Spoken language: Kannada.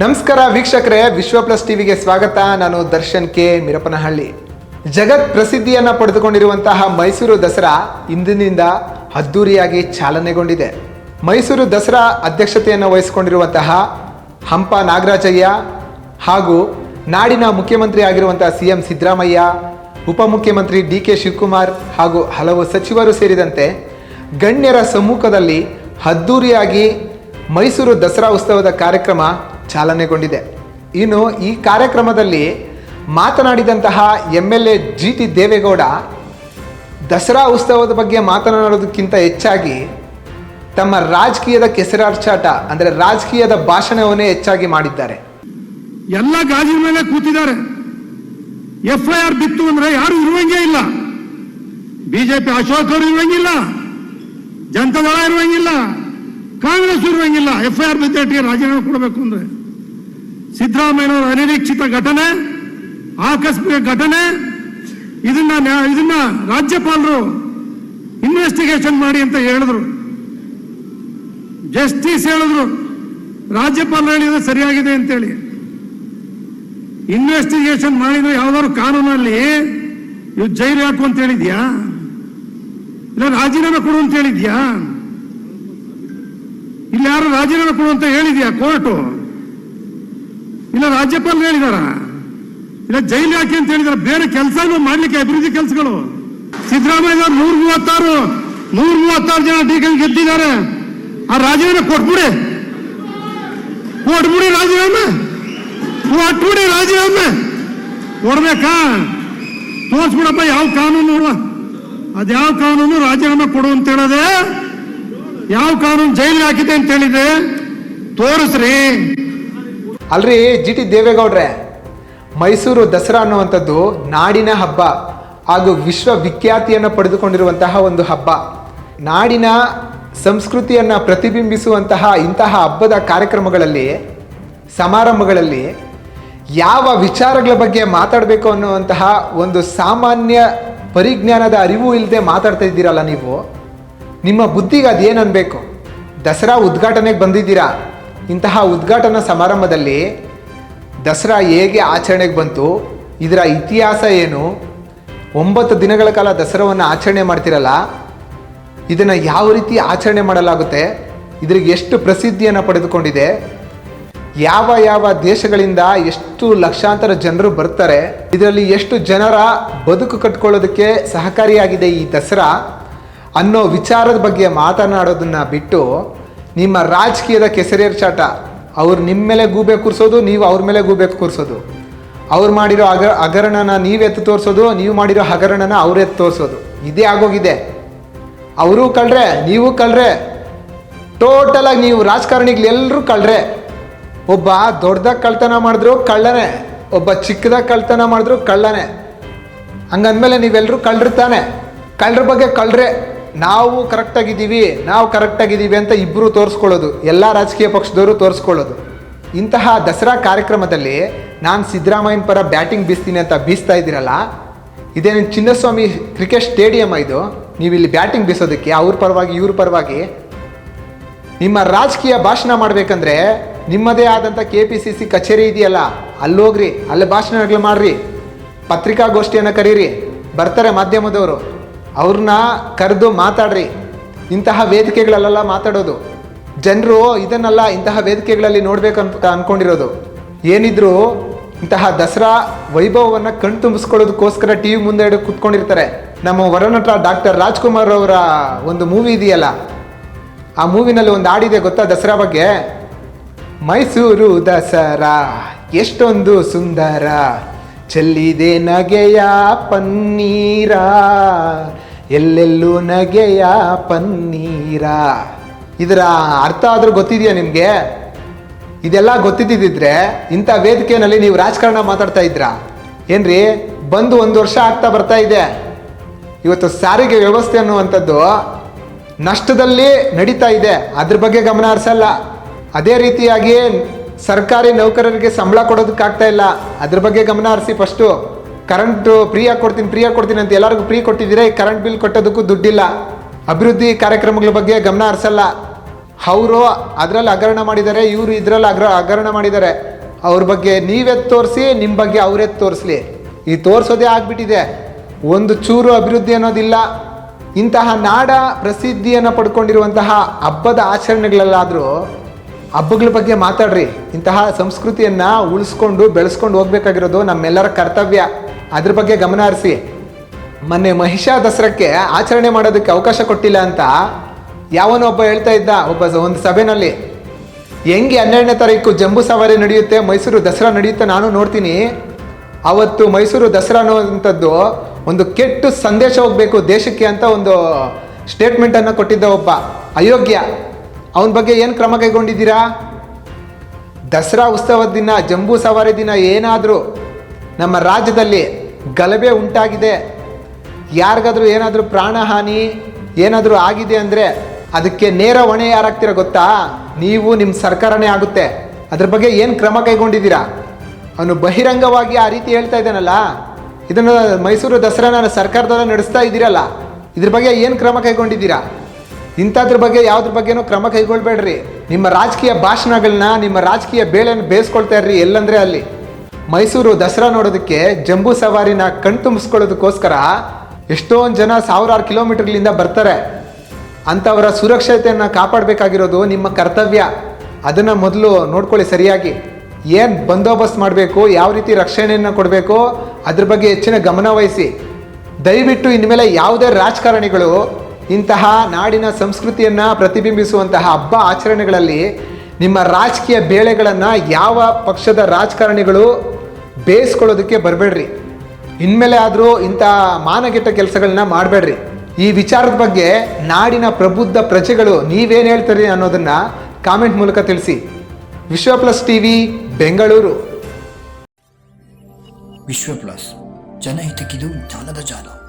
ನಮಸ್ಕಾರ ವೀಕ್ಷಕರೇ, ವಿಶ್ವ ಪ್ಲಸ್ ಟಿವಿಗೆ ಸ್ವಾಗತ. ನಾನು ದರ್ಶನ್ ಕೆ. ಮಿರಪನಹಳ್ಳಿ ಜಗತ್ ಪ್ರಸಿದ್ಧಿಯನ್ನ ಪಡೆದುಕೊಂಡಿರುವಂತಹ ಮೈಸೂರು ದಸರಾ ಇಂದಿನಿಂದ ಅದ್ದೂರಿಯಾಗಿ ಚಾಲನೆಗೊಂಡಿದೆ. ಮೈಸೂರು ದಸರಾ ಅಧ್ಯಕ್ಷತೆಯನ್ನು ವಹಿಸಿಕೊಂಡಿರುವಂತಹ ಹಂಪ ನಾಗರಾಜಯ್ಯ ಹಾಗೂ ನಾಡಿನ ಮುಖ್ಯಮಂತ್ರಿ ಆಗಿರುವಂತಹ ಸಿ ಎಂ ಸಿದ್ದರಾಮಯ್ಯ, ಉಪಮುಖ್ಯಮಂತ್ರಿ ಡಿ ಕೆ ಶಿವಕುಮಾರ್ ಹಾಗೂ ಹಲವು ಸಚಿವರು ಸೇರಿದಂತೆ ಗಣ್ಯರ ಸಮ್ಮುಖದಲ್ಲಿ ಅದ್ದೂರಿಯಾಗಿ ಮೈಸೂರು ದಸರಾ ಉತ್ಸವದ ಕಾರ್ಯಕ್ರಮ ಚಾಲನೆಗೊಂಡಿದೆ. ಇನ್ನು ಈ ಕಾರ್ಯಕ್ರಮದಲ್ಲಿ ಮಾತನಾಡಿದಂತಹ M L A G T Devegowda, Dasara ಉತ್ಸವದ ಬಗ್ಗೆ ಮಾತನಾಡೋದಕ್ಕಿಂತ ಹೆಚ್ಚಾಗಿ ತಮ್ಮ ರಾಜಕೀಯದ ಕೆಸರಾರ್ಚಾಟ ಅಂದರೆ ರಾಜಕೀಯದ ಭಾಷಣವನ್ನೇ ಹೆಚ್ಚಾಗಿ ಮಾಡಿದ್ದಾರೆ. ಎಲ್ಲ ಗಾಜಿನ ಮೇಲೆ ಕೂತಿದ್ದಾರೆ. ಎಫ್ ಐ ಆರ್ ಬಿತ್ತು ಅಂದ್ರೆ ಯಾರು ಇರುವಂಗೆ ಇಲ್ಲ. ಬಿಜೆಪಿ ಅಶೋಕ್ ಅವರು ಇರುವಂಗಿಲ್ಲ. ಜನತಾದಳ ಇರುವಂಗಿಲ್ಲ. ಕಾಂಗ್ರೆಸ್ ಇರುವಂಗಿಲ್ಲ ಎಫ್ ಐ ಆರ್ ರಾಜೀನಾಮೆ ಕೊಡಬೇಕು ಅಂದ್ರೆ. ಸಿದ್ದರಾಮಯ್ಯನವರ ಅನಿರೀಕ್ಷಿತ ಘಟನೆ, ಆಕಸ್ಮಿಕ ಘಟನೆ, ಇದನ್ನ ಇದನ್ನ ರಾಜ್ಯಪಾಲರು ಇನ್ವೆಸ್ಟಿಗೇಷನ್ ಮಾಡಿ ಅಂತ ಹೇಳಿದ್ರು. ಜಸ್ಟಿಸ್ ಹೇಳಿದ್ರು. ರಾಜ್ಯಪಾಲರು ಹೇಳಿದ್ರೆ ಸರಿಯಾಗಿದೆ ಅಂತೇಳಿ. ಇನ್ವೆಸ್ಟಿಗೇಷನ್ ಮಾಡಿದ್ರೆ ಯಾವ್ದಾದ್ರು ಕಾನೂನಲ್ಲಿ ಇವ್ ಜೈಲು ಹಾಕು ಅಂತ ಹೇಳಿದ್ಯಾ? ಇಲ್ಲ ರಾಜೀನಾಮೆ ಕೊಡು ಅಂತ ಹೇಳಿದ್ಯಾ? ಇಲ್ಲಿ ಯಾರು ರಾಜೀನಾಮೆ ಕೊಡು ಅಂತ ಹೇಳಿದ್ಯಾ? ಕೋರ್ಟು? ಇಲ್ಲ ರಾಜ್ಯಪಾಲರು ಹೇಳಿದಾರ? ಇಲ್ಲ ಜೈಲು ಯಾಕೆ ಅಂತ ಹೇಳಿದಾರ? ಬೇರೆ ಕೆಲಸನೂ ಮಾಡ್ಲಿಕ್ಕೆ ಅಭಿವೃದ್ಧಿ ಕೆಲಸಗಳು. ಸಿದ್ದರಾಮಯ್ಯ ನೂರ ಮೂವತ್ತಾರು ನೂರ ಮೂವತ್ತಾರು ಜನ ಡಿ ಗೆದ್ದಿದ್ದಾರೆ. ಆ ರಾಜೀನಾಮೆ ಕೊಟ್ಬಿಡಿ. ಕೊಟ್ಬಿಡಿ ರಾಜೀನಾಮೆ. ಕೊಟ್ಬಿಡಿ ರಾಜೀನಾಮೆ. ಕೊಡ್ಬೇಕಾ? ತೋರ್ಸ್ಬಿಡಪ್ಪ, ಯಾವ ಕಾನೂನು ಅದ್ಯಾವ ಕಾನೂನು ರಾಜೀನಾಮೆ ಕೊಡು ಅಂತ ಹೇಳದೆ? ಯಾವ ಕಾನೂನು ಜೈಲಿಗೆ ಹಾಕಿದೆ ಅಂತ ಹೇಳಿದ್ರೆ ತೋರಿಸ್ರಿ. ಅಲ್ರಿ, ಜಿ ಟಿ ದೇವೇಗೌಡ್ರೆ, ಮೈಸೂರು ದಸರಾ ಅನ್ನುವಂಥದ್ದು ನಾಡಿನ ಹಬ್ಬ ಹಾಗೂ ವಿಶ್ವವಿಖ್ಯಾತಿಯನ್ನು ಪಡೆದುಕೊಂಡಿರುವಂತಹ ಒಂದು ಹಬ್ಬ. ನಾಡಿನ ಸಂಸ್ಕೃತಿಯನ್ನು ಪ್ರತಿಬಿಂಬಿಸುವಂತಹ ಇಂತಹ ಹಬ್ಬದ ಕಾರ್ಯಕ್ರಮಗಳಲ್ಲಿ, ಸಮಾರಂಭಗಳಲ್ಲಿ ಯಾವ ವಿಚಾರಗಳ ಬಗ್ಗೆ ಮಾತಾಡಬೇಕು ಅನ್ನುವಂತಹ ಒಂದು ಸಾಮಾನ್ಯ ಪರಿಜ್ಞಾನದ ಅರಿವು ಇಲ್ಲದೆ ಮಾತಾಡ್ತಾ ಇದ್ದೀರಲ್ಲ ನೀವು? ನಿಮ್ಮ ಬುದ್ಧಿಗೆ ಅದೇನು ಅನ್ಬೇಕು ದಸರಾ ಉದ್ಘಾಟನೆಗೆ ಬಂದಿದ್ದೀರಾ? ಇಂತಹ ಉದ್ಘಾಟನಾ ಸಮಾರಂಭದಲ್ಲಿ ದಸರಾ ಹೇಗೆ ಆಚರಣೆಗೆ ಬಂತು? ಇದರ ಇತಿಹಾಸ ಏನು? ಒಂಬತ್ತು ದಿನಗಳ ಕಾಲ ದಸರಾವನ್ನು ಆಚರಣೆ ಮಾಡ್ತಿರಲ್ಲ, ಇದನ್ನು ಯಾವ ರೀತಿ ಆಚರಣೆ ಮಾಡಲಾಗುತ್ತೆ? ಇದ್ರಿಗೆ ಎಷ್ಟು ಪ್ರಸಿದ್ಧಿಯನ್ನು ಪಡೆದುಕೊಂಡಿದೆ? ಯಾವ ಯಾವ ದೇಶಗಳಿಂದ ಎಷ್ಟು ಲಕ್ಷಾಂತರ ಜನರು ಬರ್ತಾರೆ? ಇದರಲ್ಲಿ ಎಷ್ಟು ಜನರ ಬದುಕು ಕಟ್ಕೊಳ್ಳೋದಕ್ಕೆ ಸಹಕಾರಿಯಾಗಿದೆ ಈ ದಸರಾ? ಅನ್ನೋ ವಿಚಾರದ ಬಗ್ಗೆ ಮಾತನಾಡೋದನ್ನು ಬಿಟ್ಟು ನಿಮ್ಮ ರಾಜಕೀಯದ ಕೆಸರೇರ್ಚಾಟ ಅವ್ರು ನಿಮ್ಮ ಮೇಲೆ ಗೂಬೆ ಕೂರಿಸೋದು, ನೀವು ಅವ್ರ ಮೇಲೆ ಗೂಬೆ ಕೂರಿಸೋದು. ಅವ್ರು ಮಾಡಿರೋ ಅಗ, ಹಗರಣನ ನೀವು ಎತ್ತು ತೋರಿಸೋದು, ನೀವು ಮಾಡಿರೋ ಹಗರಣನ ಅವ್ರ ಎತ್ತು ತೋರಿಸೋದು. ಇದೇ ಆಗೋಗಿದೆ. ಅವರು ಕಳ್ರೆ, ನೀವು ಕಳ್ರೆ. ಟೋಟಲ್ ಆಗಿ ನೀವು ರಾಜಕಾರಣಿಗಳು ಎಲ್ಲರೂ ಕಳ್ರೆ. ಒಬ್ಬ ದೊಡ್ಡದಾಗ ಕಳ್ತನ ಮಾಡಿದ್ರು ಕಳ್ಳನೆ, ಒಬ್ಬ ಚಿಕ್ಕದಾಗ ಕಳ್ತನ ಮಾಡಿದ್ರು ಕಳ್ಳನೇ. ಹಂಗಂದ್ಮೇಲೆ ನೀವೆಲ್ಲರೂ ಕಳ್ರಿರ್ತಾನೆ ಕಳ್ಳರ ಬಗ್ಗೆ ಕಳ್ರೆ. ನಾವು ಕರೆಕ್ಟಾಗಿದ್ದೀವಿ ನಾವು ಕರೆಕ್ಟಾಗಿದ್ದೀವಿ ಅಂತ ಇಬ್ಬರು ತೋರಿಸ್ಕೊಳ್ಳೋದು, ಎಲ್ಲ ರಾಜಕೀಯ ಪಕ್ಷದವರು ತೋರಿಸ್ಕೊಳ್ಳೋದು. ಇಂತಹ ದಸರಾ ಕಾರ್ಯಕ್ರಮದಲ್ಲಿ ನಾನು ಸಿದ್ದರಾಮಯ್ಯನ ಪರ ಬ್ಯಾಟಿಂಗ್ ಬೀಸ್ತೀನಿ ಅಂತ ಬೀಸ್ತಾ ಇದ್ದೀರಲ್ಲ, ಇದೇನು ಚಿನ್ನಸ್ವಾಮಿ ಕ್ರಿಕೆಟ್ ಸ್ಟೇಡಿಯಂ ಇದು? ನೀವು ಇಲ್ಲಿ ಬ್ಯಾಟಿಂಗ್ ಬೀಸೋದಕ್ಕೆ, ಅವ್ರ ಪರವಾಗಿ, ಇವ್ರ ಪರವಾಗಿ. ನಿಮ್ಮ ರಾಜಕೀಯ ಭಾಷಣ ಮಾಡಬೇಕಂದ್ರೆ ನಿಮ್ಮದೇ ಆದಂಥ ಕೆ ಪಿ ಸಿ ಸಿ ಕಚೇರಿ ಇದೆಯಲ್ಲ, ಅಲ್ಲೋಗ್ರಿ, ಅಲ್ಲಿ ಭಾಷಣಗಳು ಮಾಡ್ರಿ. ಪತ್ರಿಕಾಗೋಷ್ಠಿಯನ್ನು ಕರೀರಿ. ಬರ್ತಾರೆ ಮಾಧ್ಯಮದವರು. ಅವ್ರನ್ನ ಕರೆದು ಮಾತಾಡ್ರಿ. ಇಂತಹ ವೇದಿಕೆಗಳಲ್ಲೆಲ್ಲ ಮಾತಾಡೋದು. ಜನರು ಇದನ್ನೆಲ್ಲ ಇಂತಹ ವೇದಿಕೆಗಳಲ್ಲಿ ನೋಡ್ಬೇಕು ಅಂತ ಅನ್ಕೊಂಡಿರೋದು. ಏನಿದ್ರು ಇಂತಹ ದಸರಾ ವೈಭವವನ್ನು ಕಣ್ ತುಂಬಿಸ್ಕೊಳ್ಳೋದಕ್ಕೋಸ್ಕರ ಟಿ ವಿ ಮುಂದೆ ಕೂತ್ಕೊಂಡಿರ್ತಾರೆ. ನಮ್ಮ ವರನಟ ಡಾಕ್ಟರ್ ರಾಜ್ಕುಮಾರ್ ಅವರ ಒಂದು ಮೂವಿ ಇದೆಯಲ್ಲ, ಆ ಮೂವಿನಲ್ಲಿ ಒಂದು ಹಾಡಿದೆ ಗೊತ್ತಾ ದಸರಾ ಬಗ್ಗೆ? ಮೈಸೂರು ದಸರಾ, ಎಷ್ಟೊಂದು ಸುಂದರ. ಚೆಲ್ಲಿದೆ ನಗೆಯ ಪನ್ನೀರ. ಎಲ್ಲೆಲ್ಲೂ ನಗೆಯ ಪನ್ನೀರ. ಇದರ ಅರ್ಥ ಆದ್ರೂ ಗೊತ್ತಿದೆಯಾ ನಿಮಗೆ? ಇದೆಲ್ಲ ಗೊತ್ತಿದ್ದಿದ್ರೆ ಇಂಥ ವೇದಿಕೆಯಲ್ಲಿ ನೀವು ರಾಜಕಾರಣ ಮಾತಾಡ್ತಾ ಇದ್ರಾ? ಏನ್ರಿ, ಬಂದು ಒಂದು ವರ್ಷ ಆಗ್ತಾ ಬರ್ತಾ ಇದೆ. ಇವತ್ತು ಸಾರಿಗೆ ವ್ಯವಸ್ಥೆ ಅನ್ನುವಂಥದ್ದು ನಷ್ಟದಲ್ಲಿ ನಡೀತಾ ಇದೆ. ಅದ್ರ ಬಗ್ಗೆ ಗಮನ ಹರಿಸಲ್ಲ. ಅದೇ ರೀತಿಯಾಗಿ ಸರ್ಕಾರಿ ನೌಕರರಿಗೆ ಸಂಬಳ ಕೊಡೋದಕ್ಕಾಗ್ತಾ ಇಲ್ಲ. ಅದ್ರ ಬಗ್ಗೆ ಗಮನ ಹರಿಸಿ ಫಸ್ಟು ಕರೆಂಟ್ ಫ್ರೀಯಾಗಿ ಕೊಡ್ತೀನಿ ಫ್ರೀಯಾಗಿ ಕೊಡ್ತೀನಿ ಅಂತ ಎಲ್ಲರಿಗೂ ಫ್ರೀ ಕೊಟ್ಟಿದ್ದೀರಾ? ಈ ಕರೆಂಟ್ ಬಿಲ್ ಕಟ್ಟೋದಕ್ಕೂ ದುಡ್ಡಿಲ್ಲ. ಅಭಿವೃದ್ಧಿ ಕಾರ್ಯಕ್ರಮಗಳ ಬಗ್ಗೆ ಗಮನ ಹರಿಸಲ್ಲ. ಅವರು ಅದರಲ್ಲಿ ಹಗರಣ ಮಾಡಿದ್ದಾರೆ, ಇವರು ಇದರಲ್ಲಿ ಅಗ್ರ ಹಗರಣ ಮಾಡಿದ್ದಾರೆ. ಅವ್ರ ಬಗ್ಗೆ ನೀವೇ ತೋರಿಸಿ ನಿಮ್ಮ ಬಗ್ಗೆ ಅವರೇ ತೋರಿಸ್ಲಿ. ಈ ತೋರಿಸೋದೇ ಆಗಿಬಿಟ್ಟಿದೆ. ಒಂದು ಚೂರು ಅಭಿವೃದ್ಧಿ ಅನ್ನೋದಿಲ್ಲ. ಇಂತಹ ನಾಡ ಪ್ರಸಿದ್ಧಿಯನ್ನು ಪಡ್ಕೊಂಡಿರುವಂತಹ ಹಬ್ಬದ ಆಚರಣೆಗಳಲ್ಲಾದರೂ ಹಬ್ಬಗಳ ಬಗ್ಗೆ ಮಾತಾಡ್ರಿ. ಇಂತಹ ಸಂಸ್ಕೃತಿಯನ್ನು ಉಳಿಸ್ಕೊಂಡು, ಬೆಳೆಸ್ಕೊಂಡು ಹೋಗ್ಬೇಕಾಗಿರೋದು ನಮ್ಮೆಲ್ಲರ ಕರ್ತವ್ಯ. ಅದ್ರ ಬಗ್ಗೆ ಗಮನ ಹರಿಸಿ. ಮೊನ್ನೆ ಮಹಿಷ ದಸರಕ್ಕೆ ಆಚರಣೆ ಮಾಡೋದಕ್ಕೆ ಅವಕಾಶ ಕೊಟ್ಟಿಲ್ಲ ಅಂತ ಯಾವನೋ ಒಬ್ಬ ಹೇಳ್ತಾ ಇದ್ದ, ಒಬ್ಬ ಒಂದು ಸಭೆನಲ್ಲಿ. ಹೆಂಗೆ ಹನ್ನೆರಡನೇ ತಾರೀಕು ಜಂಬೂ ಸವಾರಿ ನಡೆಯುತ್ತೆ, ಮೈಸೂರು ದಸರಾ ನಡೆಯುತ್ತೆ ನಾನು ನೋಡ್ತೀನಿ. ಅವತ್ತು ಮೈಸೂರು ದಸರಾ ಅನ್ನೋವಂಥದ್ದು ಒಂದು ಕೆಟ್ಟು ಸಂದೇಶ ಹೋಗಬೇಕು ದೇಶಕ್ಕೆ ಅಂತ ಒಂದು ಸ್ಟೇಟ್ಮೆಂಟನ್ನು ಕೊಟ್ಟಿದ್ದ ಒಬ್ಬ ಅಯೋಗ್ಯ. ಅವನ ಬಗ್ಗೆ ಏನು ಕ್ರಮ ಕೈಗೊಂಡಿದ್ದೀರಾ? ದಸರಾ ಉತ್ಸವದ ದಿನ, ಜಂಬೂ ಸವಾರಿ ದಿನ ಏನಾದರೂ ನಮ್ಮ ರಾಜ್ಯದಲ್ಲಿ ಗಲಭೆ ಉಂಟಾಗಿದೆ. ಯಾರಿಗಾದ್ರೂ ಏನಾದರೂ ಪ್ರಾಣಹಾನಿ ಏನಾದರೂ ಆಗಿದೆ ಅಂದರೆ ಅದಕ್ಕೆ ನೇರ ಹೊಣೆ ಯಾರಾಗ್ತೀರ ಗೊತ್ತಾ? ನೀವು ನಿಮ್ಮ ಸರ್ಕಾರನೇ ಆಗುತ್ತೆ. ಅದ್ರ ಬಗ್ಗೆ ಏನು ಕ್ರಮ ಕೈಗೊಂಡಿದ್ದೀರಾ? ಅವನು ಬಹಿರಂಗವಾಗಿ ಆ ರೀತಿ ಹೇಳ್ತಾ ಇದ್ದಾನಲ್ಲ? ಇದನ್ನು ಮೈಸೂರು ದಸರಾನ ಸರ್ಕಾರದಲ್ಲ ನಡೆಸ್ತಾ ಇದ್ದೀರಲ್ಲ? ಇದ್ರ ಬಗ್ಗೆ ಏನು ಕ್ರಮ ಕೈಗೊಂಡಿದ್ದೀರಾ? ಇಂಥದ್ರ ಬಗ್ಗೆ ಯಾವುದ್ರ ಬಗ್ಗೆನೂ ಕ್ರಮ ಕೈಗೊಳ್ಬೇಡ್ರಿ. ನಿಮ್ಮ ರಾಜಕೀಯ ಭಾಷಣಗಳನ್ನ, ನಿಮ್ಮ ರಾಜಕೀಯ ಬೇಳೆನ ಬೇಯಿಸ್ಕೊಳ್ತಾ ಇರ್ರಿ ಎಲ್ಲಂದ್ರೆ ಅಲ್ಲಿ. ಮೈಸೂರು ದಸರಾ ನೋಡೋದಕ್ಕೆ ಜಂಬೂ ಸವಾರಿನ ಕಣ್ತುಂಬಿಸ್ಕೊಳ್ಳೋದಕ್ಕೋಸ್ಕರ ಎಷ್ಟೊಂದು ಜನ ಸಾವಿರಾರು ಕಿಲೋಮೀಟರ್ಗಳಿಂದ ಬರ್ತಾರೆ. ಅಂಥವರ ಸುರಕ್ಷತೆಯನ್ನು ಕಾಪಾಡಬೇಕಾಗಿರೋದು ನಿಮ್ಮ ಕರ್ತವ್ಯ. ಅದನ್ನು ಮೊದಲು ನೋಡ್ಕೊಳ್ಳಿ ಸರಿಯಾಗಿ. ಏನು ಬಂದೋಬಸ್ತ್ ಮಾಡಬೇಕು, ಯಾವ ರೀತಿ ರಕ್ಷಣೆಯನ್ನು ಕೊಡಬೇಕು, ಅದ್ರ ಬಗ್ಗೆ ಹೆಚ್ಚಿನ ಗಮನ ವಹಿಸಿ. ದಯವಿಟ್ಟು ಇನ್ಮೇಲೆ ಯಾವುದೇ ರಾಜಕಾರಣಿಗಳು ಇಂತಹ ನಾಡಿನ ಸಂಸ್ಕೃತಿಯನ್ನು ಪ್ರತಿಬಿಂಬಿಸುವಂತಹ ಹಬ್ಬ ಆಚರಣೆಗಳಲ್ಲಿ ನಿಮ್ಮ ರಾಜಕೀಯ ಬೇಳೆಗಳನ್ನು ಯಾವ ಪಕ್ಷದ ರಾಜಕಾರಣಿಗಳು ಬೇಯಿಸ್ಕೊಳ್ಳೋದಕ್ಕೆ ಬರಬೇಡ್ರಿ. ಇನ್ಮೇಲೆ ಆದರೂ ಇಂಥ ಮಾನಗೆಟ್ಟ ಕೆಲಸಗಳನ್ನ ಮಾಡಬೇಡ್ರಿ. ಈ ವಿಚಾರದ ಬಗ್ಗೆ ನಾಡಿನ ಪ್ರಬುದ್ಧ ಪ್ರಜೆಗಳು ನೀವೇನು ಹೇಳ್ತೀರಿ ಅನ್ನೋದನ್ನು ಕಾಮೆಂಟ್ ಮೂಲಕ ತಿಳಿಸಿ. ವಿಶ್ವ ಪ್ಲಸ್ ಟಿವಿ, ಬೆಂಗಳೂರು. ವಿಶ್ವ ಪ್ಲಸ್, ಜನಹಿತಕ್ಕಿದು ಜಾಲದ ಜಾಲ.